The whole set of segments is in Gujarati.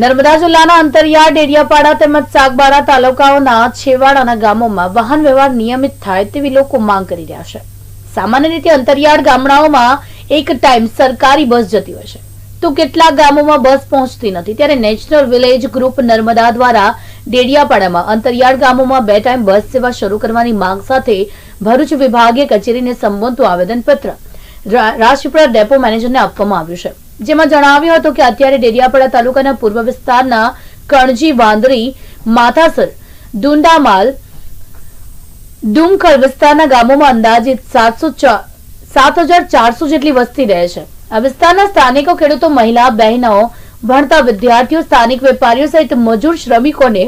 નર્મદા જિલ્લાના અંતરિયાળ, ડેડિયાપાડા તેમજ સાગબારા તાલુકાઓના છેવાડાના ગામોમાં વાહન વ્યવહાર નિયમિત થાય તેવી લોકો માંગ કરી રહ્યા છે. સામાન્ય રીતે અંતરિયાળ ગામડાઓમાં એક ટાઈમ સરકારી બસ જતી હોય છે. તો કેટલાક ગામોમાં બસ પહોંચતી નથી. ત્યારે નેશનલ વિલેજ ગ્રુપ નર્મદા દ્વારા ડેડિયાપાડામાં અંતરિયાળ ગામોમાં બે ટાઈમ બસ સેવા શરૂ કરવાની માંગ સાથે ભરૂચ વિભાગીય કચેરીને સંબોધતું આવેદનપત્ર રાજપીપળા ડેપો મેનેજરને આપવામાં આવ્યું છે. જેમાં જણાવ્યું હતું કે અત્યારે ડેડિયાપાડા તાલુકાના પૂર્વ વિસ્તારના કણજી વાંદરી, માથાસર, દુંડામાલ ડુમખલ વિસ્તારના ગામોમાં અંદાજિત સાતસો સાત હજાર જેટલી વસ્તી રહે છે. આ વિસ્તારના સ્થાનિકો ખેડૂતો, મહિલા, બહેનો, ભણતા વિદ્યાર્થીઓ, સ્થાનિક વેપારીઓ સહિત મજૂર શ્રમિકોને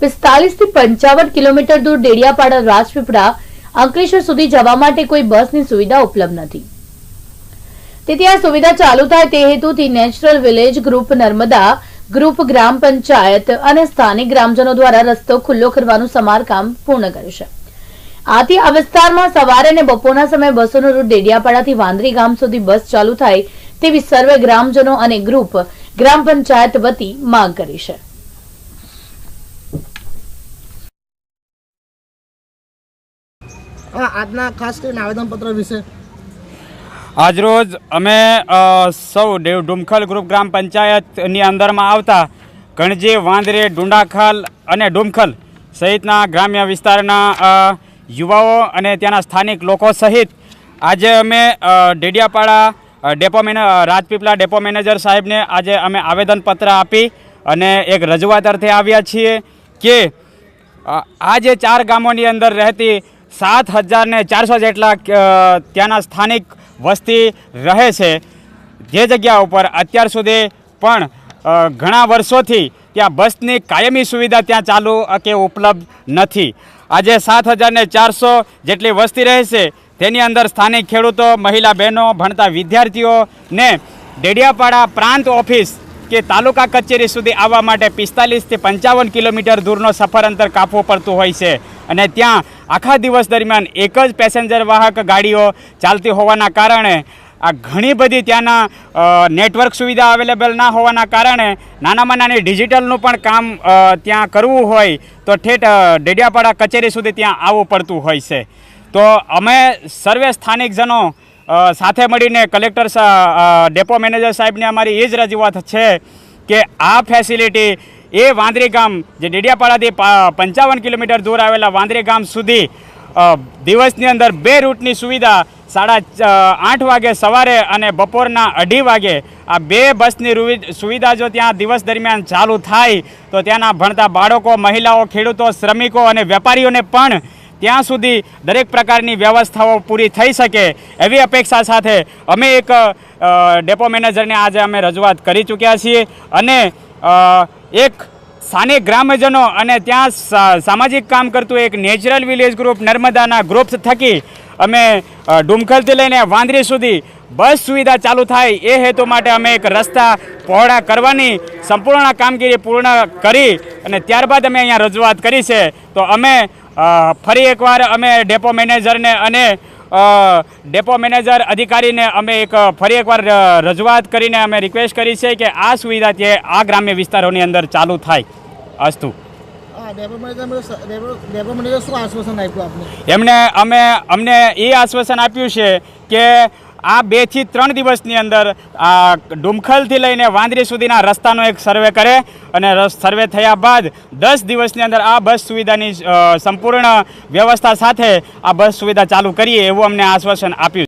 પિસ્તાલીસથી પંચાવન કિલોમીટર દૂર ડેડિયાપાડા રાજપીપળા અંકલેશ્વર સુધી જવા માટે કોઈ બસની સુવિધા ઉપલબ્ધ નથી. તેથી આ સુવિધા ચાલુ થાય તે હેતુથી natural village group Narmada, group gram panchayat અને સ્થાનિક ગ્રામજનો દ્વારા રસ્તો ખુલ્લો કરવાનું સમારકામ પૂર્ણ કર્યું છે. આથી આ વિસ્તારમાં સવારે અને બપોરના સમયે બસોનો રૂટ ડેડિયાપાડાથી વાંદરી ગામ સુધી બસ ચાલુ થાય તેવી સર્વે ગ્રામજનો અને ગ્રુપ ગ્રામ પંચાયત વતી માંગ કરી છે. આજના ખાસ કરીને આવેદનપત્ર વિશે આજરોજ અમે સૌ દેવ ડુમખલ ગ્રુપ ગ્રામ પંચાયતની અંદરમાં આવતા કણજી વાંદરે, ડુંડાખલ અને ડુમખલ સહિતના ગ્રામ્ય વિસ્તારના યુવાઓ અને ત્યાંના સ્થાનિક લોકો સહિત આજે અમે ડેડિયાપાડા ડેપો મેને રાજપીપળા ડેપો મેનેજર સાહેબને આજે અમે આવેદનપત્ર આપી અને એક રજૂઆત અર્થે આવ્યા છીએ કે આ જે ચાર ગામોની અંદર રહેતી સાત હજારને ચારસો જેટલા ત્યાંના સ્થાનિક વસ્તી રહે છે. જે જગ્યા ઉપર અત્યાર સુધી પણ ઘણા વર્ષોથી ત્યાં બસની કાયમી સુવિધા ત્યાં ચાલુ કે ઉપલબ્ધ નથી. આજે સાત હજારને ચારસો જેટલી વસ્તી રહે છે, તેની અંદર સ્થાનિક ખેડૂતો, મહિલા બહેનો, ભણતા વિદ્યાર્થીઓને ડેડિયાપાડા પ્રાંત ઓફિસ કે તાલુકા કચેરી સુધી આવવા માટે પિસ્તાલીસથી પંચાવન કિલોમીટર દૂરનો સફર અંતર કાપવું પડતું હોય છે. અને ત્યાં આખા દિવસ દરમિયાન એક જ પેસેન્જર વાહક ગાડીઓ ચાલતી હોવાના કારણે આ ઘણી બધી ત્યાંના નેટવર્ક સુવિધા અવેલેબલ ના હોવાના કારણે નાનામાં નાની ડિજિટલનું પણ કામ ત્યાં કરવું હોય તો ઠેઠ ડેડિયાપાડા કચેરી સુધી ત્યાં આવવું પડતું હોય છે. તો અમે સર્વે સ્થાનિકજનો સાથે મળીને કલેક્ટર ડેપો મેનેજર સાહેબને અમારી એ જ રજૂઆત છે કે આ ફેસિલિટી એ વાંદરે ગામ, જે ડેડિયાપાડાથી પંચાવન કિલોમીટર દૂર આવેલા વાંદરે ગામ સુધી દિવસની અંદર બે રૂટની સુવિધા સાડા આઠ વાગે સવારે અને બપોરના અઢી વાગે. આ બે બસની સુવિધા જો ત્યાં દિવસ દરમિયાન ચાલુ થાય, તો ત્યાંના ભણતા બાળકો, મહિલાઓ, ખેડૂતો, શ્રમિકો અને વેપારીઓને પણ ત્યાં સુધી દરેક પ્રકારની વ્યવસ્થાઓ પૂરી થઈ શકે. એવી અપેક્ષા સાથે અમે એક ડેપો મેનેજરને આજે અમે રજૂઆત કરી ચૂક્યા છીએ અને એક સ્થાનિક ગ્રામજનો અને ત્યાં સામાજિક કામ કરતું એક નેચરલ વિલેજ ગ્રુપ નર્મદાના ગ્રુપ થકી અમે ડુમખલથી લઈને વાંદરી સુધી બસ સુવિધા ચાલુ થાય એ હેતુ માટે અમે એક રસ્તા પહોળા કરવાની સંપૂર્ણ કામગીરી પૂર્ણ કરી અને ત્યારબાદ અમે અહીંયા રજૂઆત કરી છે. તો અમે ફરી એકવાર અમે ડેપો મેનેજરને અને ડેપો મેનેજર અધિકારીને અમે એક ફરી એકવાર રજૂઆત કરીને અમે રિક્વેસ્ટ કરી છે કે આ સુવિધા તે આ ગ્રામ્ય વિસ્તારોની અંદર ચાલુ થાય. અસ્તુ. એમને અમે અમને એ આશ્વાસન આપ્યું છે કે આ બેથી ત્રણ દિવસની અંદર, આ ડુમખલથી લઈને વાંદરી સુધીના રસ્તાનો એક સર્વે કરે અને સર્વે થયા બાદ દસ દિવસની અંદર આ બસ સુવિધાની સંપૂર્ણ વ્યવસ્થા સાથે આ બસ સુવિધા ચાલુ કરીએ એવું અમને આશ્વાસન આપ્યું